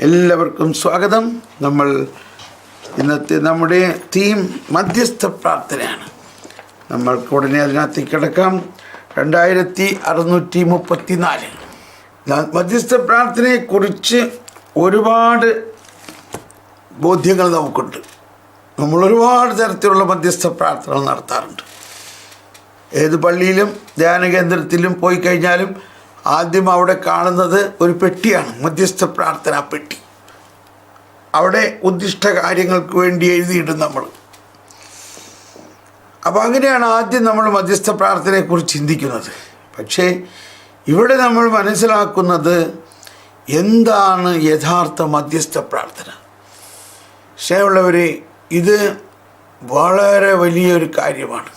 എല്ലാവർക്കും സ്വാഗതം. നമ്മൾ ഇന്നത്തെ നമ്മുടെ തീം മധ്യസ്ഥ പ്രാർത്ഥനയാണ്. നമ്മൾക്ക് ഉടനെ അതിനകത്ത് കിടക്കാം. രണ്ടായിരത്തി അറുന്നൂറ്റി മുപ്പത്തി നാല് മധ്യസ്ഥ പ്രാർത്ഥനയെക്കുറിച്ച് ഒരുപാട് ബോധ്യങ്ങൾ നമുക്കുണ്ട്. നമ്മൾ ഒരുപാട് തരത്തിലുള്ള മധ്യസ്ഥ പ്രാർത്ഥനകൾ നടത്താറുണ്ട്. ഏത് പള്ളിയിലും ധ്യാന കേന്ദ്രത്തിലും പോയി കഴിഞ്ഞാലും ആദ്യം അവിടെ കാണുന്നത് ഒരു പെട്ടിയാണ് മധ്യസ്ഥ പ്രാർത്ഥനാ പെട്ടി. അവിടെ ഉദ്ദിഷ്ട കാര്യങ്ങൾക്ക് വേണ്ടി എഴുതിയിടും നമ്മൾ. അപ്പോൾ അങ്ങനെയാണ് ആദ്യം നമ്മൾ മധ്യസ്ഥ പ്രാർത്ഥനയെക്കുറിച്ച് ചിന്തിക്കുന്നത്. പക്ഷേ ഇവിടെ നമ്മൾ മനസ്സിലാക്കുന്നത് എന്താണ് യഥാർത്ഥ മധ്യസ്ഥ പ്രാർത്ഥന? സ്നേഹമുള്ളവരെ ഇത് വളരെ വലിയൊരു കാര്യമാണ്.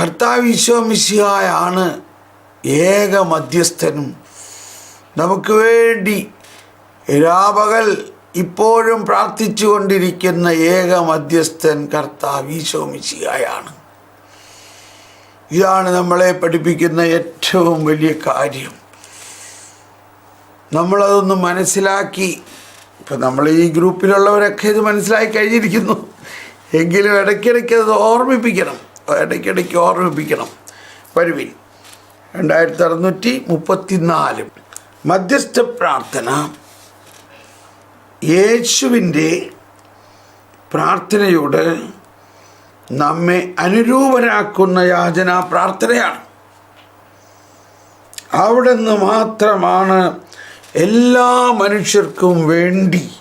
കർത്താവ് ഈശോമിശിഹായാണ് ഏക മധ്യസ്ഥനും. നമുക്ക് വേണ്ടി രാപകൽ ഇപ്പോഴും പ്രാർത്ഥിച്ചു കൊണ്ടിരിക്കുന്ന ഏക മധ്യസ്ഥൻ കർത്താവ് ഈശോമിശിയായാണ് ഇതാണ് നമ്മളെ പഠിപ്പിക്കുന്ന ഏറ്റവും വലിയ കാര്യം. നമ്മളതൊന്ന് മനസ്സിലാക്കി. ഇപ്പം നമ്മൾ ഈ ഗ്രൂപ്പിലുള്ളവരൊക്കെ ഇത് മനസ്സിലാക്കി കഴിഞ്ഞിരിക്കുന്നു. എങ്കിലും ഇടയ്ക്കിടയ്ക്ക് അത് ഓർമ്മിപ്പിക്കണം. ഇടയ്ക്കിടയ്ക്ക് ഓർമ്മിപ്പിക്കണം. വരുവിൻ. രണ്ടായിരത്തി അറുന്നൂറ്റി മുപ്പത്തി നാല് മധ്യസ്ഥ പ്രാർത്ഥന. യേശുവിന്റെ പ്രാർത്ഥനയോട് നമ്മെ അനുരൂപരാക്കുന്ന യാചന പ്രാർത്ഥനയാണ്. അവിടെ നിന്ന് മാത്രമാണ് എല്ലാ മനുഷ്യർക്കും വേണ്ടി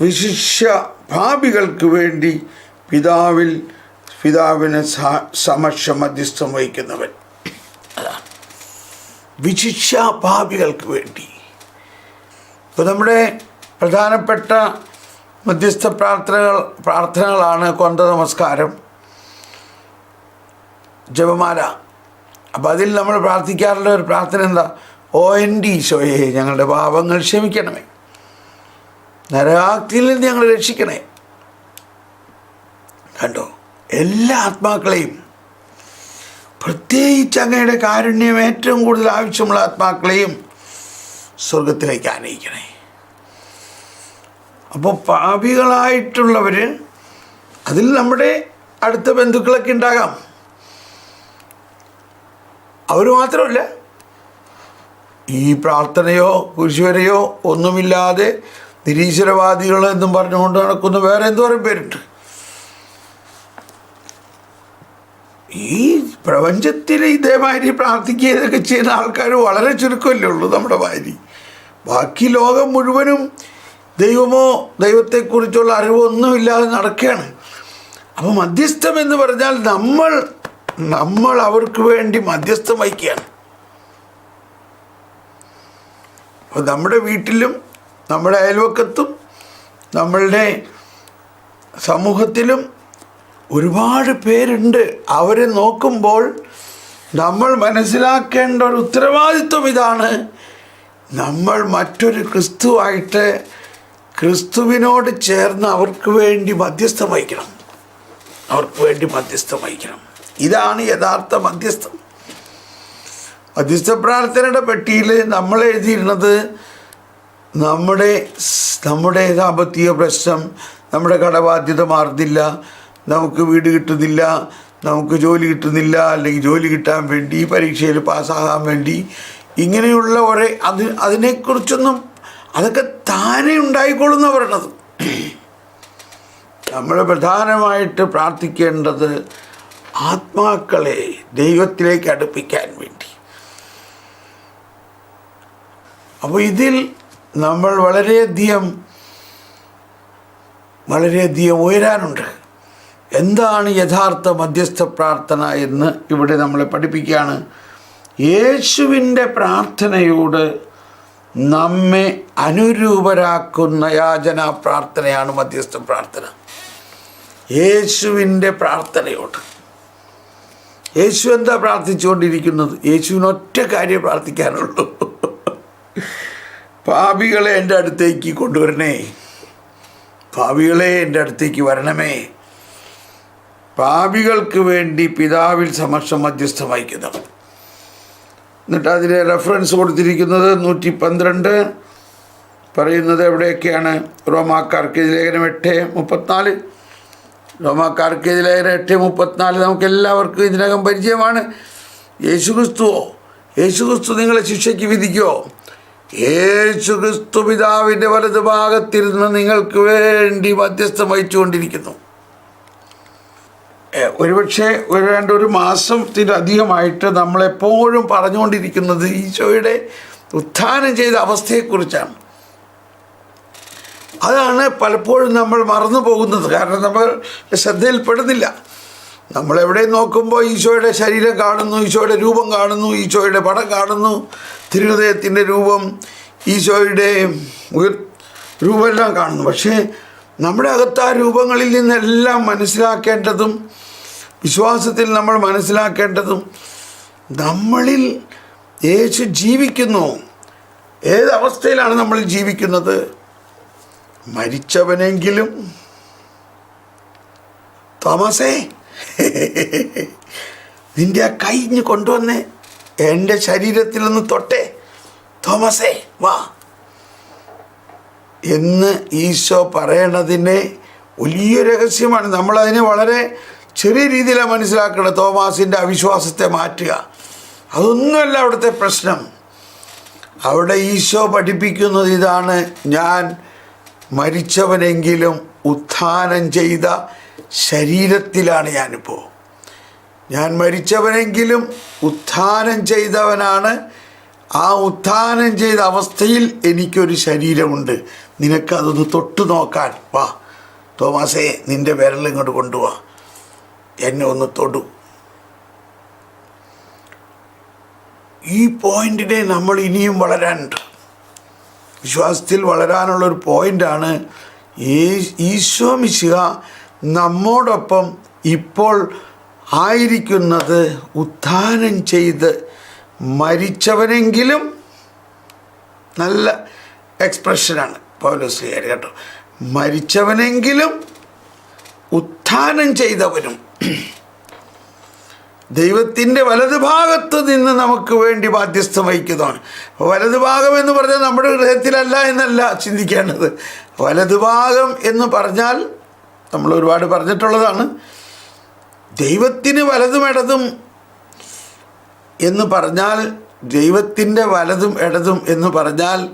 വിശിഷ്യ ഭാവികൾക്ക് വേണ്ടി പിതാവിൽ പിതാവിന് സമക്ഷം മധ്യസ്ഥം വഹിക്കുന്നവൻ. വിശിഷ്യ പാപികൾക്ക് വേണ്ടി. ഇപ്പോൾ നമ്മുടെ പ്രധാനപ്പെട്ട മധ്യസ്ഥ പ്രാർത്ഥനകൾ പ്രാർത്ഥനകളാണ് കൊന്ത നമസ്കാരം ജപമാല. അപ്പോൾ അതിൽ നമ്മൾ പ്രാർത്ഥിക്കാറുള്ള ഒരു പ്രാർത്ഥന എന്താ? ഓ എൻ ഡി ഈശോയെ ഞങ്ങളുടെ പാപങ്ങൾ ക്ഷമിക്കണമേ. നരകാഗ്നിയിൽ നിന്ന് ഞങ്ങൾ രക്ഷിക്കണേ. കണ്ടോ? എല്ലാ ആത്മാക്കളെയും പ്രത്യേകിച്ച് അങ്ങയുടെ കാരുണ്യം ഏറ്റവും കൂടുതൽ ആവശ്യമുള്ള ആത്മാക്കളെയും സ്വർഗത്തിലേക്ക് ആനയിക്കണേ. അപ്പോൾ പാപികളായിട്ടുള്ളവർ അതിൽ നമ്മുടെ അടുത്ത ബന്ധുക്കളൊക്കെ ഉണ്ടാകാം. അവർ മാത്രമല്ല ഈ പ്രാർത്ഥനയോ കുരിശുവരെയോ ഒന്നുമില്ലാതെ നിരീശ്വരവാദികൾ എന്നും പറഞ്ഞുകൊണ്ട് നടക്കുന്ന വേറെ എന്തോരം പേരുണ്ട് ഈ പ്രപഞ്ചത്തിൽ ഇതേമാതിരി പ്രാർത്ഥിക്കുകയൊക്കെ ചെയ്യുന്ന ആൾക്കാർ വളരെ ചുരുക്കമല്ലേ ഉള്ളൂ നമ്മുടെ മാതിരി ബാക്കി ലോകം മുഴുവനും ദൈവമോ ദൈവത്തെക്കുറിച്ചുള്ള അറിവോ ഒന്നുമില്ലാതെ നടക്കുകയാണ്. അപ്പോൾ മധ്യസ്ഥം എന്ന് പറഞ്ഞാൽ നമ്മൾ നമ്മൾ അവർക്ക് വേണ്ടി മധ്യസ്ഥം വഹിക്കുകയാണ്. അപ്പോൾ നമ്മുടെ വീട്ടിലും നമ്മുടെ അയൽവക്കത്തും നമ്മളുടെ സമൂഹത്തിലും ഒരുപാട് പേരുണ്ട്. അവരെ നോക്കുമ്പോൾ നമ്മൾ മനസ്സിലാക്കേണ്ട ഒരു ഉത്തരവാദിത്വം ഇതാണ്. നമ്മൾ മറ്റൊരു ക്രിസ്തുവായിട്ട് ക്രിസ്തുവിനോട് ചേർന്ന് അവർക്ക് വേണ്ടി മധ്യസ്ഥം വഹിക്കണം. അവർക്ക് വേണ്ടി മധ്യസ്ഥം വഹിക്കണം. ഇതാണ് യഥാർത്ഥ മധ്യസ്ഥം. മധ്യസ്ഥ പ്രാർത്ഥനയുടെ പെട്ടിയിൽ നമ്മൾ എഴുതിയിരുന്നത് നമ്മുടെ നമ്മുടെ സാമ്പത്തിക പ്രശ്നം നമ്മുടെ കടബാധ്യത മാറുന്നില്ല നമുക്ക് വീട് കിട്ടുന്നില്ല നമുക്ക് ജോലി കിട്ടുന്നില്ല അല്ലെങ്കിൽ ജോലി കിട്ടാൻ വേണ്ടി പരീക്ഷയിൽ പാസ്സാകാൻ വേണ്ടി ഇങ്ങനെയുള്ള ഒരേ അത് അതിനെക്കുറിച്ചൊന്നും അതൊക്കെ താനേ ഉണ്ടായിക്കൊള്ളുന്ന പറയണത് നമ്മൾ പ്രധാനമായിട്ട് പ്രാർത്ഥിക്കേണ്ടത് ആത്മാക്കളെ ദൈവത്തിലേക്ക് അടുപ്പിക്കാൻ വേണ്ടി. അപ്പോൾ ഇതിൽ നമ്മൾ വളരെയധികം വളരെയധികം ഉയരാനുണ്ട്. എന്താണ് യഥാർത്ഥ മധ്യസ്ഥ പ്രാർത്ഥന എന്ന് ഇവിടെ നമ്മളെ പഠിപ്പിക്കുകയാണ്. യേശുവിന്റെ പ്രാർത്ഥനയോട് നമ്മെ അനുരൂപരാക്കുന്ന യാചന പ്രാർത്ഥനയാണ് മധ്യസ്ഥ പ്രാർത്ഥന. യേശുവിന്റെ പ്രാർത്ഥനയോട്. യേശു എന്താ പ്രാർത്ഥിച്ചുകൊണ്ടിരിക്കുന്നത്? യേശുവിനൊറ്റ കാര്യം പ്രാർത്ഥിക്കാനുള്ളൂ. പാപികളെ എന്റെ അടുത്തേക്ക് കൊണ്ടുവരണേ. പാപികളെ എന്റെ അടുത്തേക്ക് വരണമേ. പാപികൾക്ക് വേണ്ടി പിതാവിൽ സമക്ഷം മധ്യസ്ഥം വഹിക്കുന്നത് എന്നിട്ട് അതിലെ റെഫറൻസ് കൊടുത്തിരിക്കുന്നത് നൂറ്റി പന്ത്രണ്ട് പറയുന്നത് എവിടെയൊക്കെയാണ്? റോമാക്കാർക്ക് ലേഖനം എട്ട് മുപ്പത്തിനാല്. റോമാക്കാർക്ക് ലേഖനം എട്ട് മുപ്പത്തിനാല് നമുക്ക് എല്ലാവർക്കും ഇതിനകം പരിചയമാണ്. യേശുക്രിസ്തുവോ യേശുക്രിസ്തു നിങ്ങളെ ശിക്ഷയ്ക്ക് വിധിക്കുമോ യേശുക്രിസ്തു പിതാവിന്റെ വലതുഭാഗത്തിരുന്ന് നിങ്ങൾക്ക് വേണ്ടി മധ്യസ്ഥം വഹിച്ചുകൊണ്ടിരിക്കുന്നു. ഒരുപക്ഷെ ഒരു രണ്ട് ഒരു മാസത്തിലധികമായിട്ട് നമ്മളെപ്പോഴും പറഞ്ഞുകൊണ്ടിരിക്കുന്നത് ഈശോയുടെ ഉത്ഥാനം ചെയ്ത അവസ്ഥയെക്കുറിച്ചാണ്. അതാണ് പലപ്പോഴും നമ്മൾ മറന്നു പോകുന്നത്. കാരണം നമ്മൾ ശ്രദ്ധയിൽപ്പെടുന്നില്ല. നമ്മളെവിടെ നോക്കുമ്പോൾ ഈശോയുടെ ശരീരം കാണുന്നു ഈശോയുടെ രൂപം കാണുന്നു ഈശോയുടെ പടം കാണുന്നു തിരുഹൃദയത്തിന്റെ രൂപം ഈശോയുടെ രൂപമെല്ലാം കാണുന്നു. പക്ഷേ നമ്മുടെ അകത്ത് ആ രൂപങ്ങളിൽ നിന്നെല്ലാം മനസ്സിലാക്കേണ്ടതും വിശ്വാസത്തിൽ നമ്മൾ മനസ്സിലാക്കേണ്ടതും നമ്മളിൽ യേശു ജീവിക്കുന്നു. ഏതവസ്ഥയിലാണ് നമ്മൾ ജീവിക്കുന്നത്? മരിച്ചവനെങ്കിലും. തോമസേ നിന്റെ ആ കൈഞ്ഞ് കൊണ്ടുവന്നേ. എന്റെ ശരീരത്തിൽ നിന്ന് തൊട്ടേ. തോമസേ വാ. എന്ന് ഈശോ പറയണതിനെ വലിയ രഹസ്യമാണ്. നമ്മളതിനെ വളരെ ചെറിയ രീതിയിലാണ് മനസ്സിലാക്കുന്നത് തോമാസിന്റെ അവിശ്വാസത്തെ മാറ്റുക. അതൊന്നുമല്ല അവിടുത്തെ പ്രശ്നം. അവിടെ ഈശോ പഠിപ്പിക്കുന്നത് ഇതാണ്. ഞാൻ മരിച്ചവനെങ്കിലും ഉത്ഥാനം ചെയ്ത ശരീരത്തിലാണ് ഞാനിപ്പോൾ ഞാൻ മരിച്ചവനെങ്കിലും ഉത്ഥാനം ചെയ്തവനാണ്. ആ ഉത്ഥാനം ചെയ്ത അവസ്ഥയിൽ എനിക്കൊരു ശരീരമുണ്ട്. നിനക്കതൊന്ന് തൊട്ടു നോക്കാൻ വാ. തോമാസേ നിന്റെ വിരൽ ഇങ്ങോട്ട് കൊണ്ടുവാ. എന്നെ ഒന്ന് തൊടു. ഈ പോയിന്റിനെ നമ്മൾ ഇനിയും വളരാനുണ്ട്. വിശ്വാസത്തിൽ വളരാനുള്ള വളരാനുള്ളൊരു പോയിന്റാണ് ഈശോ മിശിക നമ്മോടൊപ്പം ഇപ്പോൾ ആയിരിക്കുന്നത് ഉത്ഥാനം ചെയ്ത് മരിച്ചവനെങ്കിലും നല്ല എക്സ്പ്രഷനാണ് പൗലോസ് കേട്ടോ. മരിച്ചവനെങ്കിലും ഉത്ഥാനം ചെയ്തവനും ദൈവത്തിന്റെ വലതുഭാഗത്ത് നിന്ന് നമുക്ക് വേണ്ടി ബാധ്യസ്ഥം വഹിക്കുന്നതാണ്. വലതുഭാഗം എന്ന് പറഞ്ഞാൽ നമ്മുടെ ഹൃദയത്തിലല്ല എന്നല്ല ചിന്തിക്കേണ്ടത്. വലതുഭാഗം എന്ന് പറഞ്ഞാൽ നമ്മൾ ഒരുപാട് പറഞ്ഞിട്ടുള്ളതാണ്. ദൈവത്തിന് വലതും ഇടതും എന്ന് പറഞ്ഞാൽ ദൈവത്തിന്റെ വലതും ഇടതും എന്ന് പറഞ്ഞാൽ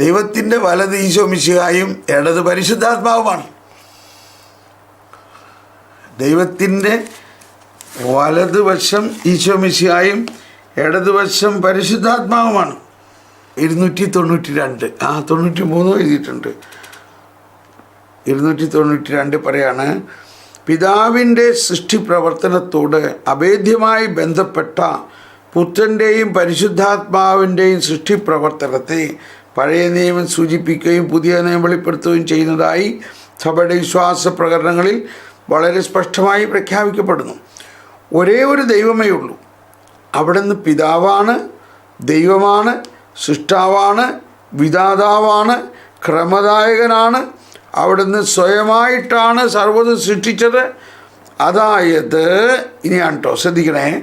ദൈവത്തിന്റെ വലത് ഈശോ മിശിഹായും ഇടത് പരിശുദ്ധാത്മാവുമാണ്. ദൈവത്തിന്റെ വലതുവശം ഈശോമിശിയായും ഇടതുവശം പരിശുദ്ധാത്മാവുമാണ്. ഇരുന്നൂറ്റി തൊണ്ണൂറ്റി രണ്ട് ആ തൊണ്ണൂറ്റി മൂന്ന് എഴുതിയിട്ടുണ്ട്. ഇരുന്നൂറ്റി തൊണ്ണൂറ്റി രണ്ട് പറയാണ് പിതാവിന്റെ സൃഷ്ടി പ്രവർത്തനത്തോട് അഭേദ്യമായി ബന്ധപ്പെട്ട പുത്രന്റെയും പരിശുദ്ധാത്മാവിന്റെയും സൃഷ്ടി പ്രവർത്തനത്തെ പഴയ നിയമം സൂചിപ്പിക്കുകയും പുതിയ നിയമം വെളിപ്പെടുത്തുകയും ചെയ്യുന്നതായി സഭയുടെ വിശ്വാസ പ്രകടനങ്ങളിൽ വളരെ സ്പഷ്ടമായി പ്രഖ്യാപിക്കപ്പെടുന്നു. ഒരേ ഒരു ദൈവമേ ഉള്ളൂ. അവിടുന്ന് പിതാവാണ് ദൈവമാണ് സൃഷ്ടാവാണ് വിധാതാവാണ് ക്രമദായകനാണ് അവിടുന്ന് സ്വയമായിട്ടാണ് സർവതും സൃഷ്ടിച്ചത്. അതായത് ഇനിയാണ് കേട്ടോ ശ്രദ്ധിക്കണേ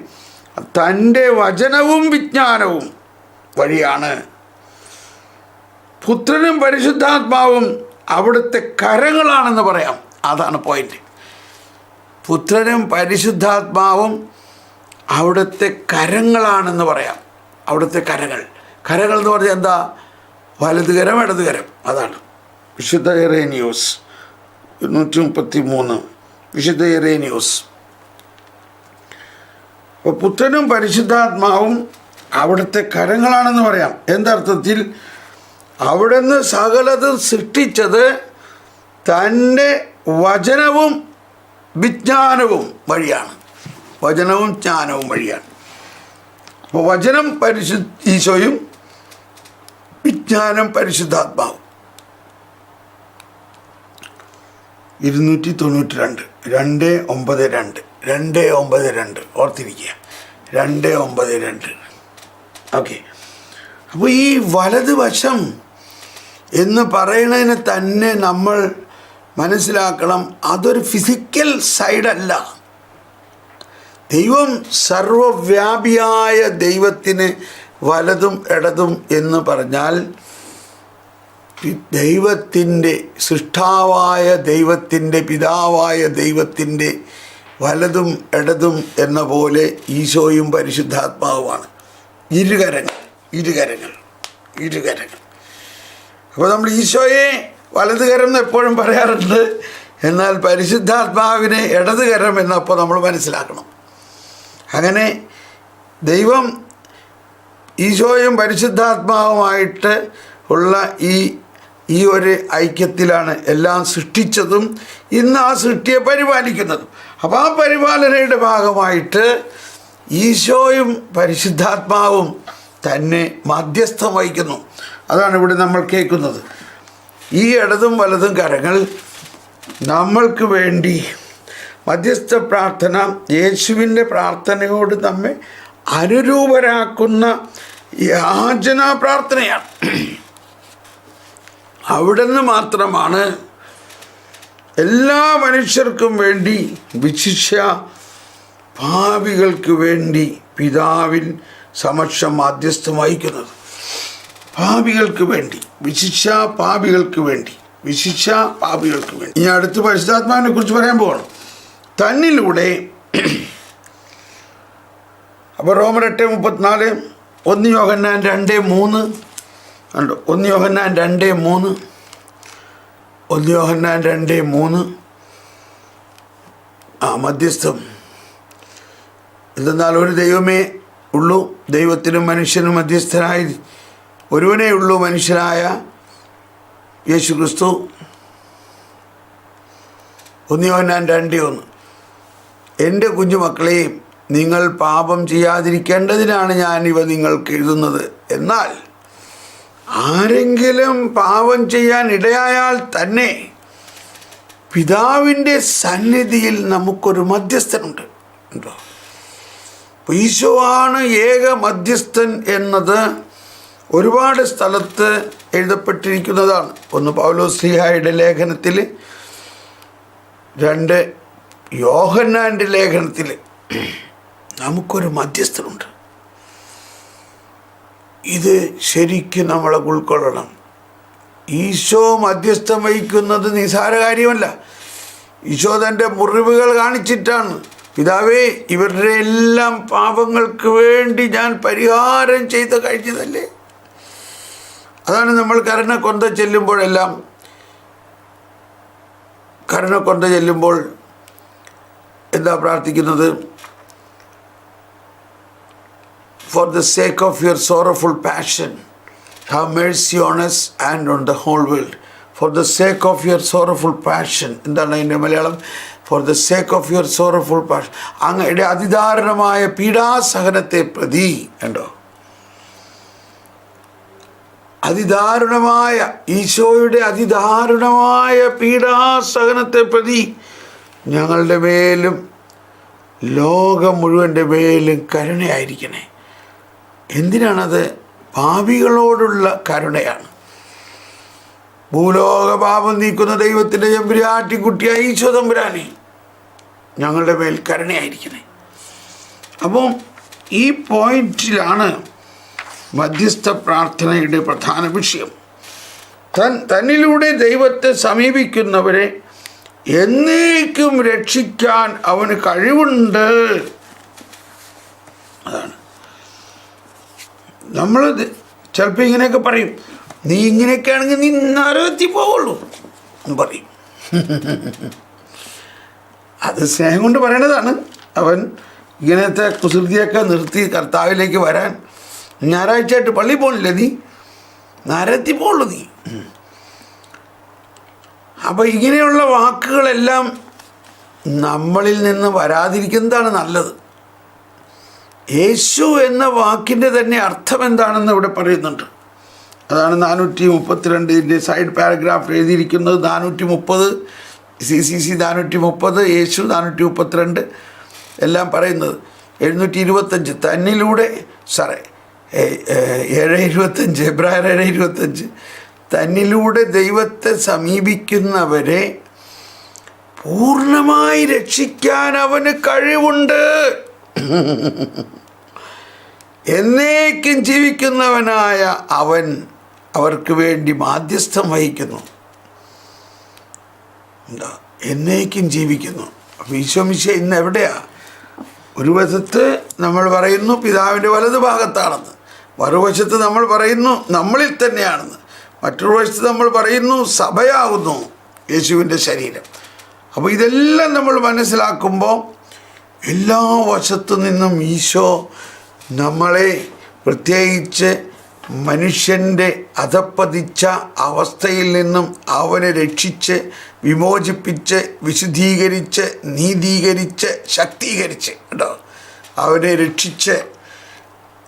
തന്റെ വചനവും വിജ്ഞാനവും വഴിയാണ്. പുത്രനും പരിശുദ്ധാത്മാവും അവിടുത്തെ കരങ്ങളാണെന്ന് പറയാം. അതാണ് പോയിന്റ് പുത്രനും പരിശുദ്ധാത്മാവും അവിടുത്തെ കരങ്ങളാണെന്ന് പറയാം. അവിടുത്തെ കരകൾ. കരങ്ങൾ എന്ന് പറഞ്ഞാൽ എന്താ? വലതുകരം ഇടതുകരം അതാണ്. വിശുദ്ധ ഇറേനിയൂസ് നൂറ്റി മുപ്പത്തി മൂന്ന് വിശുദ്ധ ഇറേനിയൂസ്. അപ്പോൾ പുത്രനും പരിശുദ്ധാത്മാവും അവിടുത്തെ കരങ്ങളാണെന്ന് പറയാം. എന്തർത്ഥത്തിൽ അവിടുന്ന് സകലതും സൃഷ്ടിച്ചത് തന്റെ വചനവും വിജ്ഞാനവും വഴിയാണ്. വചനവും ജ്ഞാനവും വഴിയാണ്. അപ്പോൾ വചനം പരിശു ഈശോയും വിജ്ഞാനം പരിശുദ്ധാത്മാവും. ഇരുന്നൂറ്റി തൊണ്ണൂറ്റി രണ്ട് രണ്ട് ഒമ്പത് രണ്ട്. രണ്ട് ഒമ്പത് രണ്ട്. ഓർത്തിരിക്കുക. രണ്ട് ഒമ്പത് രണ്ട്. ഓക്കെ. അപ്പോൾ ഈ വലതുവശം എന്ന് പറയുന്നതിന് തന്നെ നമ്മൾ മനസ്സിലാക്കണം. അതൊരു ഫിസിക്കൽ സൈഡല്ല ദൈവം സർവവ്യാപിയായ ദൈവത്തിന് വലതും ഇടതും എന്ന് പറഞ്ഞാൽ ദൈവത്തിന്റെ സൃഷ്ടാവായ ദൈവത്തിന്റെ പിതാവായ ദൈവത്തിന്റെ വലതും ഇടതും എന്ന പോലെ ഈശോയും പരിശുദ്ധാത്മാവുമാണ്. ഇരുകരങ്ങൾ ഇരുകരങ്ങൾ ഇരുകരങ്ങൾ. അപ്പോൾ നമ്മൾ ഈശോയെ വലതുകരം എന്ന് എപ്പോഴും പറയാറുണ്ട്. എന്നാൽ പരിശുദ്ധാത്മാവിനെ ഇടതുകരം എന്നപ്പോൾ നമ്മൾ മനസ്സിലാക്കണം. അങ്ങനെ ദൈവം ഈശോയും പരിശുദ്ധാത്മാവുമായിട്ട് ഉള്ള ഈ ഈ ഒരു ഐക്യത്തിലാണ് എല്ലാം സൃഷ്ടിച്ചതും ഇന്ന് ആ സൃഷ്ടിയെ പരിപാലിക്കുന്നതും. അപ്പോൾ ആ പരിപാലനയുടെ ഭാഗമായിട്ട് ഈശോയും പരിശുദ്ധാത്മാവും തന്നെ മധ്യസ്ഥം വഹിക്കുന്നു. അതാണ് ഇവിടെ നമ്മൾ കേൾക്കുന്നത്. ഈ ഇടതും വലതും കരങ്ങൾ നമ്മൾക്ക് വേണ്ടി മധ്യസ്ഥ പ്രാർത്ഥന യേശുവിന്റെ പ്രാർത്ഥനയോട് നമ്മെ അനുരൂപരാക്കുന്ന യാചനാ പ്രാർത്ഥനയാണ്. അവിടെ നിന്ന് മാത്രമാണ് എല്ലാ മനുഷ്യർക്കും വേണ്ടി വിശിഷ്യ ഭാവികൾക്ക് വേണ്ടി പിതാവിൻ സമക്ഷം മാധ്യസ്ഥം വഹിക്കുന്നത്. പാപികൾക്ക് വേണ്ടി വിശിക്ഷ പാപികൾക്ക് വേണ്ടി വിശിക്ഷ പാപികൾക്ക് വേണ്ടി. ഇനി അടുത്ത് പരിശുദ്ധാത്മാവിനെ കുറിച്ച് പറയാൻ പോകണം തന്നിലൂടെ അപ്പോൾ റോമർ എട്ട് മുപ്പത്തിനാല് ഒന്ന് യോഹന്നാൻ രണ്ട് മൂന്ന് കണ്ടോ? ഒന്ന് യോഹന്നാൻ രണ്ട് മൂന്ന് ഒന്ന് യോഹന്നാൻ രണ്ട് മൂന്ന്. ആ മധ്യസ്ഥം. എന്തെന്നാൽ ഒരു ദൈവമേ ഉള്ളൂ ദൈവത്തിനും മനുഷ്യനും മധ്യസ്ഥനായി ഒരുവനേ ഉള്ളൂ മനുഷ്യനായ യേശു ക്രിസ്തു ഒന്നിയോന്നാൻ രണ്ടേ ഒന്ന്. എന്റെ കുഞ്ഞുമക്കളെയും നിങ്ങൾ പാപം ചെയ്യാതിരിക്കേണ്ടതിനാണ് ഞാൻ ഇവ നിങ്ങൾക്ക് എഴുതുന്നത്. എന്നാൽ ആരെങ്കിലും പാപം ചെയ്യാൻ ഇടയായാൽ തന്നെ പിതാവിന്റെ സന്നിധിയിൽ നമുക്കൊരു മധ്യസ്ഥനുണ്ട്. ഈശോ ആണ് ഏക മധ്യസ്ഥൻ എന്നത് ഒരുപാട് സ്ഥലത്ത് എഴുതപ്പെട്ടിരിക്കുന്നതാണ്. ഒന്ന് പൗലോസ്ലിഹായുടെ ലേഖനത്തിൽ രണ്ട് യോഹന്നാന്റെ ലേഖനത്തിൽ. നമുക്കൊരു മധ്യസ്ഥനുണ്ട്. ഇത് ശരിക്കും നമ്മളെ ഉൾക്കൊള്ളണം. ഈശോ മധ്യസ്ഥം വഹിക്കുന്നത് നിസാര കാര്യമല്ല. ഈശോ തന്റെ മുറിവുകൾ കാണിച്ചിട്ടാണ്. പിതാവേ ഇവരുടെ എല്ലാം പാപങ്ങൾക്ക് വേണ്ടി ഞാൻ പരിഹാരം ചെയ്ത് കഴിഞ്ഞതല്ലേ? അതാണ് നമ്മൾ കരണ കൊന്ത ചെല്ലുമ്പോഴെല്ലാം കരുണക്കൊന്ത ചെല്ലുമ്പോൾ എന്താ പ്രാർത്ഥിക്കുന്നത്? For the sake of your sorrowful passion have mercy on us and on the whole world for the sake of your sorrowful passion എന്താണ് അതിന്റെ Malayalam? For the sake of your sorrowful passion അങ്ങയുടെ അതിദാരുണമായ പീഡാസഹനത്തെ പ്രതി ഉണ്ടോ അതിദാരുണമായ ഈശോയുടെ അതിദാരുണമായ പീഡാസഹനത്തെ പ്രതി ഞങ്ങളുടെ മേലും ലോകം മുഴുവന്റെ മേലും കരുണയായിരിക്കണേ. എന്തിനാണത്? പാപികളോടുള്ള കരുണയാണ്. ഭൂലോക പാപം നീക്കുന്ന ദൈവത്തിന്റെ ചെമ്പുരാട്ടിക്കുട്ടിയായ ഈശോ തമ്പുരാനെ ഞങ്ങളുടെ മേൽ കരുണയായിരിക്കണേ. അപ്പം ഈ പോയിന്റിലാണ് മധ്യസ്ഥ പ്രാർത്ഥനയുടെ പ്രധാന വിഷയം. തൻ തന്നിലൂടെ ദൈവത്തെ സമീപിക്കുന്നവരെ എന്നേക്കും രക്ഷിക്കാൻ അവന് കഴിവുണ്ട്. അതാണ്. നമ്മൾ ചിലപ്പോൾ ഇങ്ങനെയൊക്കെ പറയും. നീ ഇങ്ങനെയൊക്കെ ആണെങ്കിൽ നീ നരകത്തിൽ പോവുള്ളൂ എന്ന് പറയും. അത് സ്നേഹം കൊണ്ട് പറയണതാണ്. അവൻ ഇങ്ങനത്തെ കുസൃതിയൊക്കെ നിർത്തി കർത്താവിലേക്ക് വരാൻ ഞായറാഴ്ചയായിട്ട് പള്ളി പോകണില്ല നീ? നരത്തി പോവുള്ളൂ നീ. അപ്പോൾ ഇങ്ങനെയുള്ള വാക്കുകളെല്ലാം നമ്മളിൽ നിന്ന് വരാതിരിക്കുന്നതാണ് നല്ലത്. യേശു എന്ന വാക്കിന്റെ തന്നെ അർത്ഥം എന്താണെന്ന് ഇവിടെ പറയുന്നുണ്ട്. അതാണ് നാനൂറ്റി മുപ്പത്തിരണ്ടിന്റെ സൈഡ് പാരഗ്രാഫ് എഴുതിയിരിക്കുന്നത്. നാനൂറ്റി മുപ്പത് സി സി സി നാനൂറ്റി മുപ്പത് യേശു നാനൂറ്റി മുപ്പത്തിരണ്ട് എല്ലാം പറയുന്നത് എഴുന്നൂറ്റി ഇരുപത്തഞ്ച് തന്നിലൂടെ. സാറേ ഏഴ് ഇരുപത്തഞ്ച് എബ്രായർ ഏഴ് ഇരുപത്തഞ്ച് തന്നിലൂടെ ദൈവത്തെ സമീപിക്കുന്നവരെ പൂർണമായി രക്ഷിക്കാൻ അവന് കഴിവുണ്ട്. എന്നേക്കും ജീവിക്കുന്നവനായ അവൻ അവർക്ക് വേണ്ടി മാധ്യസ്ഥം വഹിക്കുന്നു. എന്താ? എന്നേക്കും ജീവിക്കുന്നു. അപ്പോൾ ഈശോമിശ ഇന്ന് എവിടെയാ? ഒരു വശത്ത് നമ്മൾ പറയുന്നു പിതാവിന്റെ വലതു ഭാഗത്താണെന്ന് മറുവശത്ത് നമ്മൾ പറയുന്നു നമ്മളിൽ തന്നെയാണെന്ന്. മറ്റൊരു വശത്ത് നമ്മൾ പറയുന്നു സഭയാകുന്നു യേശുവിന്റെ ശരീരം. അപ്പോൾ ഇതെല്ലാം നമ്മൾ മനസ്സിലാക്കുമ്പോൾ എല്ലാ വശത്തു നിന്നും ഈശോ നമ്മളെ പ്രത്യേകിച്ച് മനുഷ്യന്റെ അധപ്പതിച്ച അവസ്ഥയിൽ നിന്നും അവനെ രക്ഷിച്ച് വിമോചിപ്പിച്ച് വിശുദ്ധീകരിച്ച് നീതീകരിച്ച് ശക്തീകരിച്ച് കേട്ടോ? അവനെ രക്ഷിച്ച്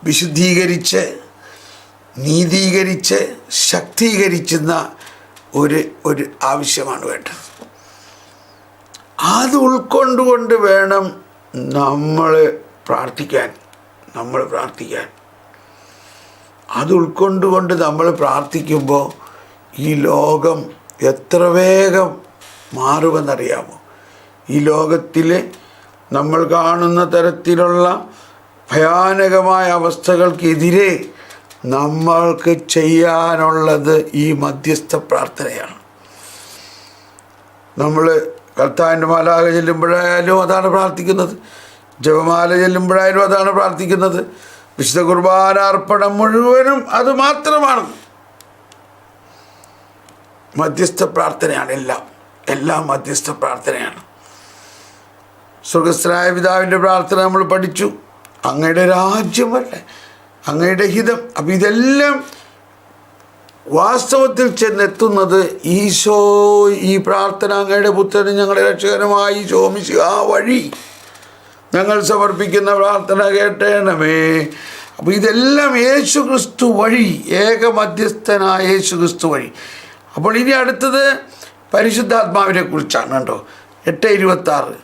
വിശുദ്ധീകരിച്ച് നീതീകരിച്ച് ശക്തീകരിക്കുന്ന ഒരു ഒരു ആവശ്യമാണ് വേണ്ടത്. അത് ഉൾക്കൊണ്ടുകൊണ്ട് വേണം നമ്മൾ പ്രാർത്ഥിക്കാൻ നമ്മൾ പ്രാർത്ഥിക്കാൻ. അത് ഉൾക്കൊണ്ടുകൊണ്ട് നമ്മൾ പ്രാർത്ഥിക്കുമ്പോൾ ഈ ലോകം എത്ര വേഗം മാറുമെന്നറിയാമോ? ഈ ലോകത്തിൽ നമ്മൾ കാണുന്ന തരത്തിലുള്ള ഭയാനകമായ അവസ്ഥകൾക്കെതിരെ നമ്മൾക്ക് ചെയ്യാനുള്ളത് ഈ മധ്യസ്ഥ പ്രാർത്ഥനയാണ്. നമ്മൾ കർത്താവിന്റെ മാലാക ചെല്ലുമ്പോഴായാലും അതാണ് പ്രാർത്ഥിക്കുന്നത്. ജപമാല ചെല്ലുമ്പോഴായാലും അതാണ് പ്രാർത്ഥിക്കുന്നത്. വിശുദ്ധ കുർബാന അർപ്പണം മുഴുവനും അത് മാത്രമാണ്. മധ്യസ്ഥ പ്രാർത്ഥനയാണ് എല്ലാം. എല്ലാം മധ്യസ്ഥ പ്രാർത്ഥനയാണ്. സുഖസ്ഥനായ പിതാവിന്റെ പ്രാർത്ഥന നമ്മൾ പഠിച്ചു. അങ്ങയുടെ രാജ്യമല്ല അങ്ങയുടെ ഹിതം. അപ്പം ഇതെല്ലാം വാസ്തവത്തിൽ ചെന്നെത്തുന്നത് ഈശോ ഈ പ്രാർത്ഥന അങ്ങയുടെ പുത്രന് ഞങ്ങളുടെ രക്ഷകനുമായി ചോമിച്ചു ആ വഴി. ഞങ്ങൾ സമർപ്പിക്കുന്ന പ്രാർത്ഥന കേട്ടേണമേ അപ്പോൾ ഇതെല്ലാം യേശു ക്രിസ്തു വഴി ഏക മധ്യസ്ഥനായ യേശു ക്രിസ്തു വഴി. അപ്പോൾ ഇനി അടുത്തത് പരിശുദ്ധാത്മാവിനെ കുറിച്ചാണ് കേട്ടോ. എട്ട് ഇരുപത്താറ്.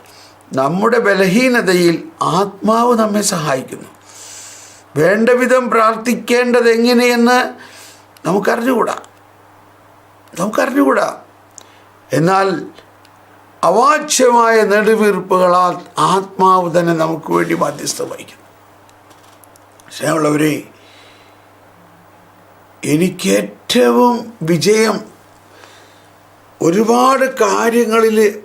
നമ്മുടെ ബലഹീനതയിൽ ആത്മാവ് നമ്മെ സഹായിക്കുന്നു. വേണ്ട വിധം പ്രാർത്ഥിക്കേണ്ടത് എങ്ങനെയെന്ന് നമുക്കറിഞ്ഞുകൂടാ. നമുക്കറിഞ്ഞുകൂടാ. എന്നാൽ അവാച്യമായ നെടുവീർപ്പുകളാൽ ആത്മാവ് തന്നെ നമുക്ക് വേണ്ടി മധ്യസ്ഥ വഹിക്കുന്നു. സ്നേഹമുള്ളവരെ എനിക്ക് ഏറ്റവും വിജയം ഒരുപാട് കാര്യങ്ങളിൽ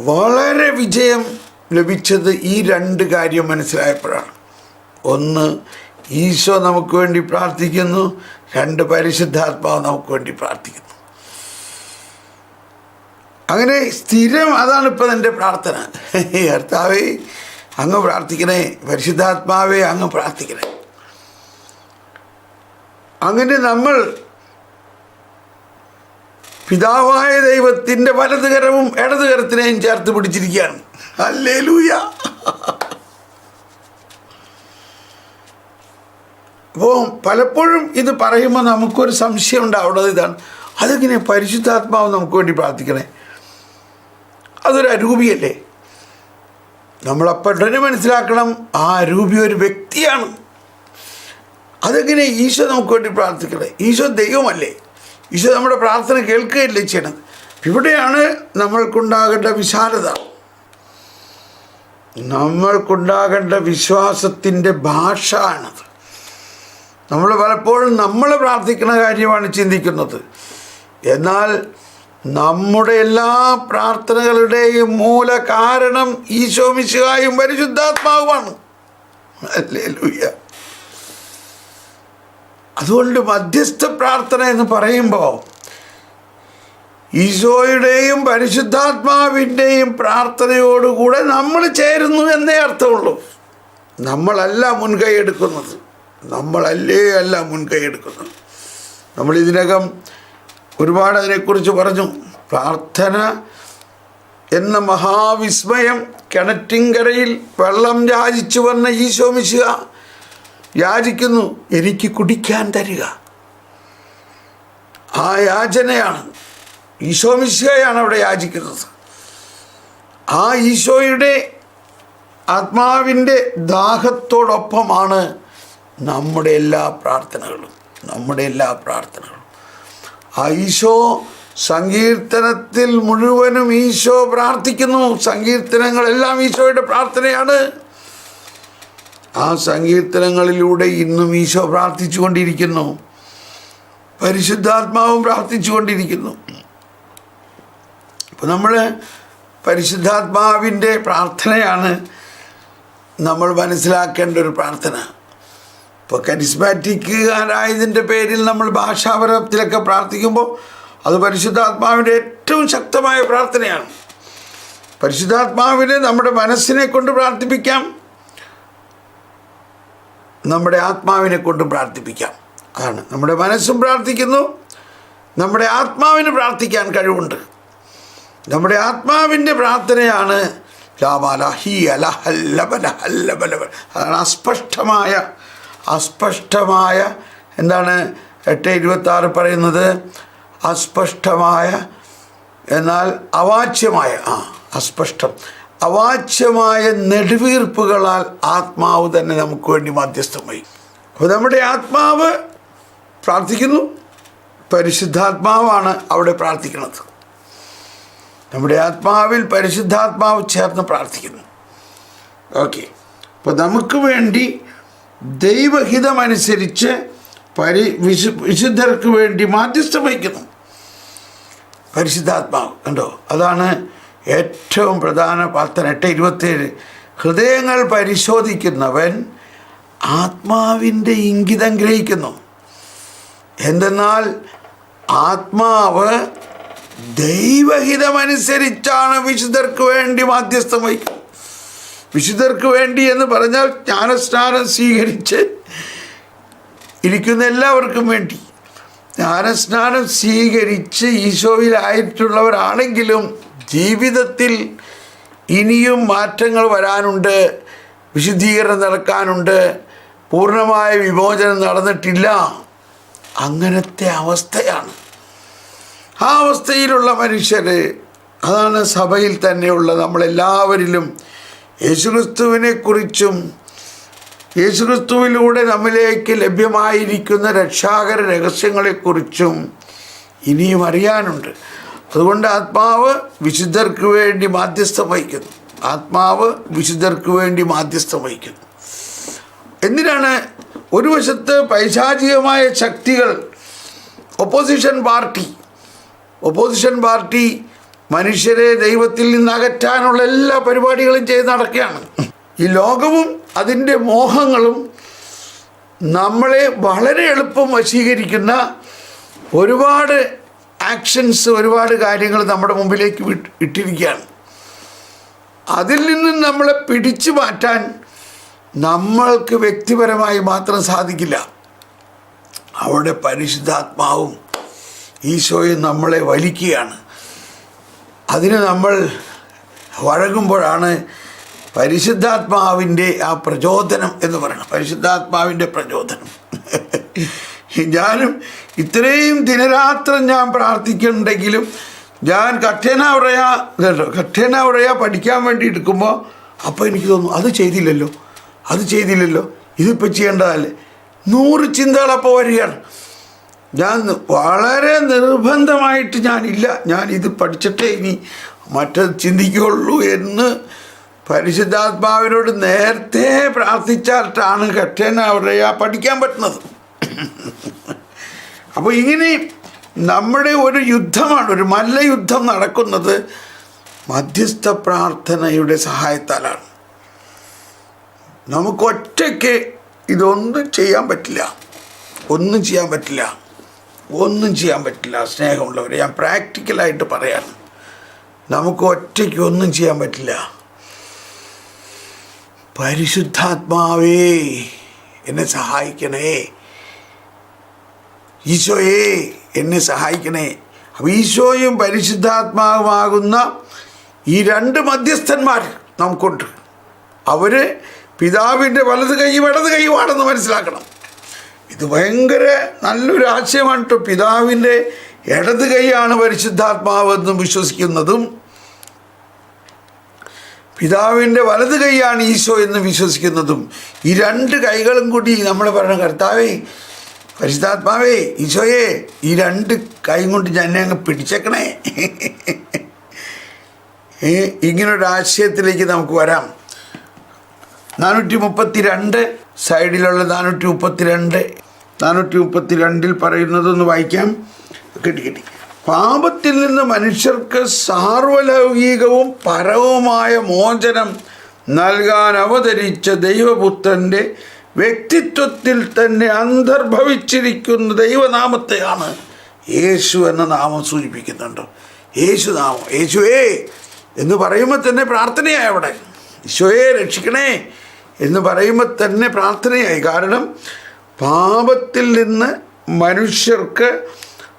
വളരെ വിജയം ലഭിച്ചത് ഈ രണ്ട് കാര്യം മനസ്സിലായപ്പോഴാണ്. ഒന്ന് ഈശോ നമുക്ക് വേണ്ടി പ്രാർത്ഥിക്കുന്നു. രണ്ട് പരിശുദ്ധാത്മാവ് നമുക്ക് വേണ്ടി പ്രാർത്ഥിക്കുന്നു. അങ്ങനെ സ്ഥിരം അതാണ് ഇപ്പം എന്റെ പ്രാർത്ഥന. കർത്താവേ അങ്ങ് പ്രാർത്ഥിക്കണേ. പരിശുദ്ധാത്മാവേ അങ്ങ് പ്രാർത്ഥിക്കണേ. അങ്ങനെ നമ്മൾ പിതാവായ ദൈവത്തിന്റെ വലതുകരവും ഇടതുകരത്തിനെയും ചേർത്ത് പിടിച്ചിരിക്കുകയാണ്. അല്ലേ ലൂയ അപ്പോൾ പലപ്പോഴും ഇത് പറയുമ്പോൾ നമുക്കൊരു സംശയം ഉണ്ടാവുന്നത് ഇതാണ്. അതെങ്ങനെ പരിശുദ്ധാത്മാവ് നമുക്ക് വേണ്ടി പ്രാർത്ഥിക്കണേ? അതൊരു അരൂപിയല്ലേ? നമ്മളപ്പോൾ മനസ്സിലാക്കണം ആ അരൂപി ഒരു വ്യക്തിയാണ്. അതെങ്ങനെ ഈശോ നമുക്ക് വേണ്ടി പ്രാർത്ഥിക്കണേ? ഈശോ ദൈവമല്ലേ? ഈശോ നമ്മുടെ പ്രാർത്ഥന കേൾക്കുകയല്ലേ ചെയ്യണത്? ഇവിടെയാണ് നമ്മൾക്കുണ്ടാകേണ്ട വിശാലത. നമ്മൾക്കുണ്ടാകേണ്ട വിശ്വാസത്തിന്റെ ഭാഷ ആണത് നമ്മൾ പലപ്പോഴും നമ്മൾ പ്രാർത്ഥിക്കുന്ന കാര്യമാണ് ചിന്തിക്കുന്നത്. എന്നാൽ നമ്മുടെ എല്ലാ പ്രാർത്ഥനകളുടെയും മൂല കാരണം ഈശോ മിശുഹായും പരിശുദ്ധാത്മാവുമാണ്. അല്ലേ അതുകൊണ്ട് മധ്യസ്ഥ പ്രാർത്ഥന എന്ന് പറയുമ്പോൾ ഈശോയുടെയും പരിശുദ്ധാത്മാവിന്റെയും പ്രാർത്ഥനയോടുകൂടെ നമ്മൾ ചേരുന്നു എന്നേ അർത്ഥമുള്ളൂ. നമ്മളല്ല മുൻകൈ എടുക്കുന്നത്. നമ്മളല്ലേ അല്ല മുൻകൈ എടുക്കുന്നത്. നമ്മൾ ഇതിനകം ഒരുപാട് അതിനെക്കുറിച്ച് പറഞ്ഞു. പ്രാർത്ഥന എന്ന മഹാവിസ്മയം കിണറ്റിങ്കരയിൽ വെള്ളം രാജിച്ചു വന്ന ഈശോ മിശിഹ. യാചിക്കുന്നു. എനിക്ക് കുടിക്കാൻ തരിക. ആ യാചനയാണ്. ഈശോ മിശിഹയാണ് അവിടെ യാചിക്കുന്നത്. ആ ഈശോയുടെ ആത്മാവിന്റെ ദാഹത്തോടൊപ്പമാണ് നമ്മുടെ എല്ലാ പ്രാർത്ഥനകളും നമ്മുടെ എല്ലാ പ്രാർത്ഥനകളും. ആ ഈശോ സങ്കീർത്തനത്തിൽ മുഴുവനും ഈശോ പ്രാർത്ഥിക്കുന്നു. സങ്കീർത്തനങ്ങളെല്ലാം ഈശോയുടെ പ്രാർത്ഥനയാണ്. ആ സങ്കീർത്തനങ്ങളിലൂടെ ഇന്നും ഈശോ പ്രാർത്ഥിച്ചുകൊണ്ടിരിക്കുന്നു. പരിശുദ്ധാത്മാവും പ്രാർത്ഥിച്ചുകൊണ്ടിരിക്കുന്നു. അപ്പോൾ നമ്മൾ പരിശുദ്ധാത്മാവിന്റെ പ്രാർത്ഥനയാണ് നമ്മൾ മനസ്സിലാക്കേണ്ട ഒരു പ്രാർത്ഥന. ഇപ്പോൾ കരിസ്മാറ്റിക്കുകാരായതിന്റെ പേരിൽ നമ്മൾ ഭാഷാപരത്തിലൊക്കെ പ്രാർത്ഥിക്കുമ്പോൾ അത് പരിശുദ്ധാത്മാവിന്റെ ഏറ്റവും ശക്തമായ പ്രാർത്ഥനയാണ്. പരിശുദ്ധാത്മാവിനെ നമ്മുടെ മനസ്സിനെ കൊണ്ട് പ്രാർത്ഥിപ്പിക്കാം. നമ്മുടെ ആത്മാവിനെ കൊണ്ട് പ്രാർത്ഥിപ്പിക്കാം. അതാണ് നമ്മുടെ മനസ്സും പ്രാർത്ഥിക്കുന്നു. നമ്മുടെ ആത്മാവിന് പ്രാർത്ഥിക്കാൻ കഴിവുണ്ട്. നമ്മുടെ ആത്മാവിന്റെ പ്രാർത്ഥനയാണ് അതാണ് അസ്പഷ്ടമായ അസ്പഷ്ടമായ എന്താണ് എട്ട് ഇരുപത്താറ് പറയുന്നത്? അസ്പഷ്ടമായ എന്നാൽ അവാച്യമായ ആ അസ്പഷ്ടം. അവാച്യമായ നെടുവീർപ്പുകളാൽ ആത്മാവ് തന്നെ നമുക്ക് വേണ്ടി മധ്യസ്ഥമായി. അപ്പോൾ നമ്മുടെ ആത്മാവ് പ്രാർത്ഥിക്കുന്നു. പരിശുദ്ധാത്മാവാണ് അവിടെ പ്രാർത്ഥിക്കുന്നത്. നമ്മുടെ ആത്മാവിൽ പരിശുദ്ധാത്മാവ് ചേർന്ന് പ്രാർത്ഥിക്കുന്നു. ഓക്കെ. അപ്പോൾ നമുക്ക് വേണ്ടി ദൈവഹിതമനുസരിച്ച് പരി വിശു വിശുദ്ധർക്ക് വേണ്ടി മാധ്യസ്ഥം വഹിക്കുന്നു പരിശുദ്ധാത്മാവ്. കണ്ടോ? അതാണ് ഏറ്റവും പ്രധാന പത്തനെട്ട് എട്ട് ഇരുപത്തേഴ് ഹൃദയങ്ങൾ പരിശോധിക്കുന്നവൻ ആത്മാവിന്റെ ഇംഗിതം ഗ്രഹിക്കുന്നു. എന്തെന്നാൽ ആത്മാവ് ദൈവഹിതമനുസരിച്ചാണ് വിശുദ്ധർക്ക് വേണ്ടി മാധ്യസ്ഥം വഹിക്കുന്നത് വിശുദ്ധർക്ക് വേണ്ടി എന്ന് പറഞ്ഞാൽ ജ്ഞാനസ്നാനം സ്വീകരിച്ച് ഇരിക്കുന്ന എല്ലാവർക്കും വേണ്ടി. ജ്ഞാനസ്നാനം സ്വീകരിച്ച് ഈശോയിലായിട്ടുള്ളവരാണെങ്കിലും ജീവിതത്തിൽ ഇനിയും മാറ്റങ്ങൾ വരാനുണ്ട് വിശുദ്ധീകരണം നടക്കാനുണ്ട് പൂർണമായ വിമോചനം നടന്നിട്ടില്ല. അങ്ങനത്തെ അവസ്ഥയാണ്. ആ അവസ്ഥയിലുള്ള മനുഷ്യർ അതാണ് സഭയിൽ തന്നെയുള്ള നമ്മളെല്ലാവരിലും യേശുക്രിസ്തുവിനെക്കുറിച്ചും യേശുക്രിസ്തുവിലൂടെ നമ്മിലേക്ക് ലഭ്യമായിരിക്കുന്ന രക്ഷാകര രഹസ്യങ്ങളെക്കുറിച്ചും ഇനിയും അറിയാനുണ്ട്. അതുകൊണ്ട് ആത്മാവ് വിശുദ്ധർക്ക് വേണ്ടി മാധ്യസ്ഥം വഹിക്കുന്നു. ആത്മാവ് വിശുദ്ധർക്ക് വേണ്ടി മാധ്യസ്ഥം വഹിക്കുന്നു. എന്തിനാണ്? ഒരു വശത്ത് പൈശാചികമായ ശക്തികൾ ഒപ്പോസിഷൻ പാർട്ടി ഒപ്പോസിഷൻ പാർട്ടി മനുഷ്യരെ ദൈവത്തിൽ നിന്ന് അകറ്റാനുള്ള എല്ലാ പരിപാടികളും ചെയ്ത് നടക്കുകയാണ്. ഈ ലോകവും അതിന്റെ മോഹങ്ങളും നമ്മളെ വളരെ എളുപ്പം വശീകരിക്കുന്ന ഒരുപാട് ആക്ഷൻസ് ഒരുപാട് കാര്യങ്ങൾ നമ്മുടെ മുമ്പിലേക്ക് ഇട്ടിരിക്കുകയാണ്. അതിൽ നിന്നും നമ്മളെ പിടിച്ചു മാറ്റാൻ നമ്മൾക്ക് വ്യക്തിപരമായി മാത്രം സാധിക്കില്ല. അവിടെ പരിശുദ്ധാത്മാവും ഈശോയും നമ്മളെ വലിക്കുകയാണ്. അതിന് നമ്മൾ വഴങ്ങുമ്പോഴാണ് പരിശുദ്ധാത്മാവിന്റെ ആ പ്രചോദനം എന്ന് പറയണം പരിശുദ്ധാത്മാവിന്റെ പ്രചോദനം. ഞാനും ഇത്രയും ദിനരാത്രം ഞാൻ പ്രാർത്ഥിക്കുന്നുണ്ടെങ്കിലും ഞാൻ കഠിന ഉറയ കഠിന ഉറയ പഠിക്കാൻ വേണ്ടി എടുക്കുമ്പോൾ അപ്പോൾ എനിക്ക് തോന്നും അത് ചെയ്തില്ലല്ലോ അത് ചെയ്തില്ലല്ലോ ഇതിപ്പോൾ ചെയ്യേണ്ടതല്ലേ? നൂറ് ചിന്തകൾ അപ്പോൾ വരികയാണ്. ഞാൻ വളരെ നിർബന്ധമായിട്ട് ഞാനില്ല ഞാൻ ഇത് പഠിച്ചിട്ടേ ഇനി മറ്റത് ചിന്തിക്കുകയുള്ളൂ എന്ന് പരിശുദ്ധാത്മാവിനോട് നേരത്തെ പ്രാർത്ഥിച്ചാലാണ് കഠിന ഉറയ പഠിക്കാൻ പറ്റുന്നത്. അപ്പോൾ ഇങ്ങനെ നമ്മുടെ ഒരു യുദ്ധമാണ് ഒരു മല്ലയുദ്ധം നടക്കുന്നത് മധ്യസ്ഥ പ്രാർത്ഥനയുടെ സഹായത്താലാണ്. നമുക്ക് ഒറ്റയ്ക്ക് ഇതൊന്നും ചെയ്യാൻ പറ്റില്ല. ഒന്നും ചെയ്യാൻ പറ്റില്ല. ഒന്നും ചെയ്യാൻ പറ്റില്ല. സ്നേഹമുള്ളവരെ ഞാൻ പ്രാക്ടിക്കലായിട്ട് പറയാം. നമുക്ക് ഒറ്റയ്ക്ക് ഒന്നും ചെയ്യാൻ പറ്റില്ല. പരിശുദ്ധാത്മാവേ എന്നെ സഹായിക്കണേ. ഈശോയെ എന്നെ സഹായിക്കണേ. അപ്പോൾ ഈശോയും പരിശുദ്ധാത്മാവുമാകുന്ന ഈ രണ്ട് മധ്യസ്ഥന്മാർ നമുക്കുണ്ട്. അവർ പിതാവിന്റെ വലത് കൈയും ഇടത് കൈയുമാണെന്ന് മനസ്സിലാക്കണം. ഇത് ഭയങ്കര നല്ലൊരു ആശയമാണ് കേട്ടോ പിതാവിന്റെ ഇടത് കൈയാണ് പരിശുദ്ധാത്മാവെന്നും വിശ്വസിക്കുന്നതും പിതാവിന്റെ വലത് കൈയാണ് ഈശോ എന്ന് വിശ്വസിക്കുന്നതും ഈ രണ്ട് കൈകളും കൂടി നമ്മൾ പറയണം കർത്താവേ പരിശുദ്ധാത്മാവേ ഈശോയെ ഈ രണ്ട് കൈ കൊണ്ട് ഞാൻ അങ്ങ് പിടിച്ചേക്കണേ. ഇങ്ങനൊരു ആശയത്തിലേക്ക് നമുക്ക് വരാം. നാനൂറ്റി മുപ്പത്തി രണ്ട് സൈഡിലുള്ള നാനൂറ്റി മുപ്പത്തി രണ്ട് നാനൂറ്റി മുപ്പത്തി രണ്ടിൽ പറയുന്നതൊന്ന് വായിക്കാം. കിട്ടി കിട്ടി. പാപത്തിൽ നിന്ന് മനുഷ്യർക്ക് സാർവലൗകികവും പരവുമായ മോചനം നൽകാൻ അവതരിച്ച ദൈവപുത്രന്റെ വ്യക്തിത്വത്തിൽ തന്നെ അന്തർഭവിച്ചിരിക്കുന്ന ദൈവനാമത്തെയാണ് യേശു എന്ന നാമം സൂചിപ്പിക്കുന്നുണ്ട്. യേശു നാമം യേശുവേ എന്ന് പറയുമ്പോൾ തന്നെ പ്രാർത്ഥനയായി അവിടെ. ഈശോയെ രക്ഷിക്കണേ എന്ന് പറയുമ്പോൾ തന്നെ പ്രാർത്ഥനയായി. കാരണം പാപത്തിൽ നിന്ന് മനുഷ്യർക്ക്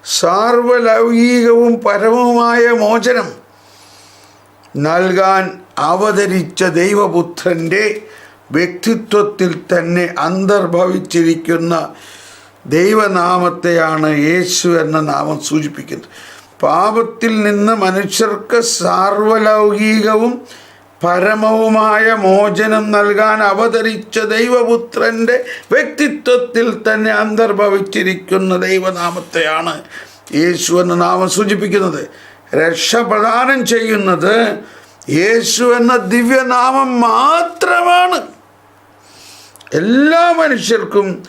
സാർവലൗകികവും പരമവുമായ മോചനം നൽകാൻ അവതരിച്ച ദൈവപുത്രന്റെ വ്യക്തിത്വത്തിൽ തന്നെ അന്തർഭവിച്ചിരിക്കുന്ന ദൈവനാമത്തെയാണ് യേശു എന്ന നാമം സൂചിപ്പിക്കുന്നത്. പാപത്തിൽ നിന്ന് മനുഷ്യർക്ക് സാർവലൗകികവും പരമവുമായ മോചനം നൽകാൻ അവതരിച്ച ദൈവപുത്രന്റെ വ്യക്തിത്വത്തിൽ തന്നെ അന്തർഭവിച്ചിരിക്കുന്ന ദൈവനാമത്തെയാണ് യേശു എന്ന നാമം സൂചിപ്പിക്കുന്നത്. രക്ഷ പ്രദാനം ചെയ്യുന്നത് യേശു എന്ന ദിവ്യനാമം മാത്രമാണ്. എല്ലാ മനുഷ്യർക്കും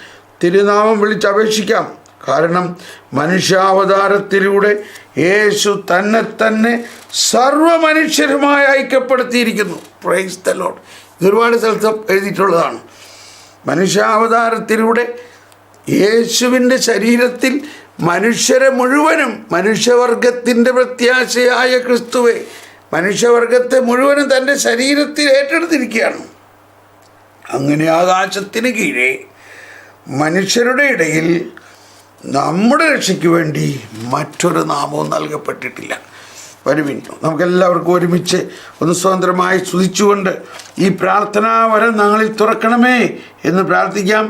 തിരുനാമം വിളിച്ചപേക്ഷിക്കാം കാരണം മനുഷ്യാവതാരത്തിലൂടെ യേശു തന്നെ തന്നെ സർവ മനുഷ്യരുമായി ഐക്യപ്പെടുത്തിയിരിക്കുന്നു. പ്രൈസ് ദ ലോഡ് ഇതൊരുപാട് സ്ഥലത്ത് എഴുതിയിട്ടുള്ളതാണ്. മനുഷ്യാവതാരത്തിലൂടെ യേശുവിന്റെ ശരീരത്തിൽ മനുഷ്യരെ മുഴുവനും മനുഷ്യവർഗത്തിന്റെ പ്രത്യാശയായ ക്രിസ്തുവെ മനുഷ്യവർഗത്തെ മുഴുവനും തന്റെ ശരീരത്തിൽ ഏറ്റെടുത്തിരിക്കുകയാണ്. അങ്ങനെ ആകാശത്തിന് കീഴെ മനുഷ്യരുടെ ഇടയിൽ നമ്മുടെ രക്ഷയ്ക്ക് വേണ്ടി മറ്റൊരു നാമവും നൽകപ്പെട്ടിട്ടില്ല. വരുവിൻ നമുക്കെല്ലാവർക്കും ഒരുമിച്ച് ഒന്ന് സ്വതന്ത്രമായി സ്തുതിച്ചുകൊണ്ട് ഈ പ്രാർത്ഥനാ വരം ഞങ്ങളിൽ തുറക്കണമേ എന്ന് പ്രാർത്ഥിക്കാം.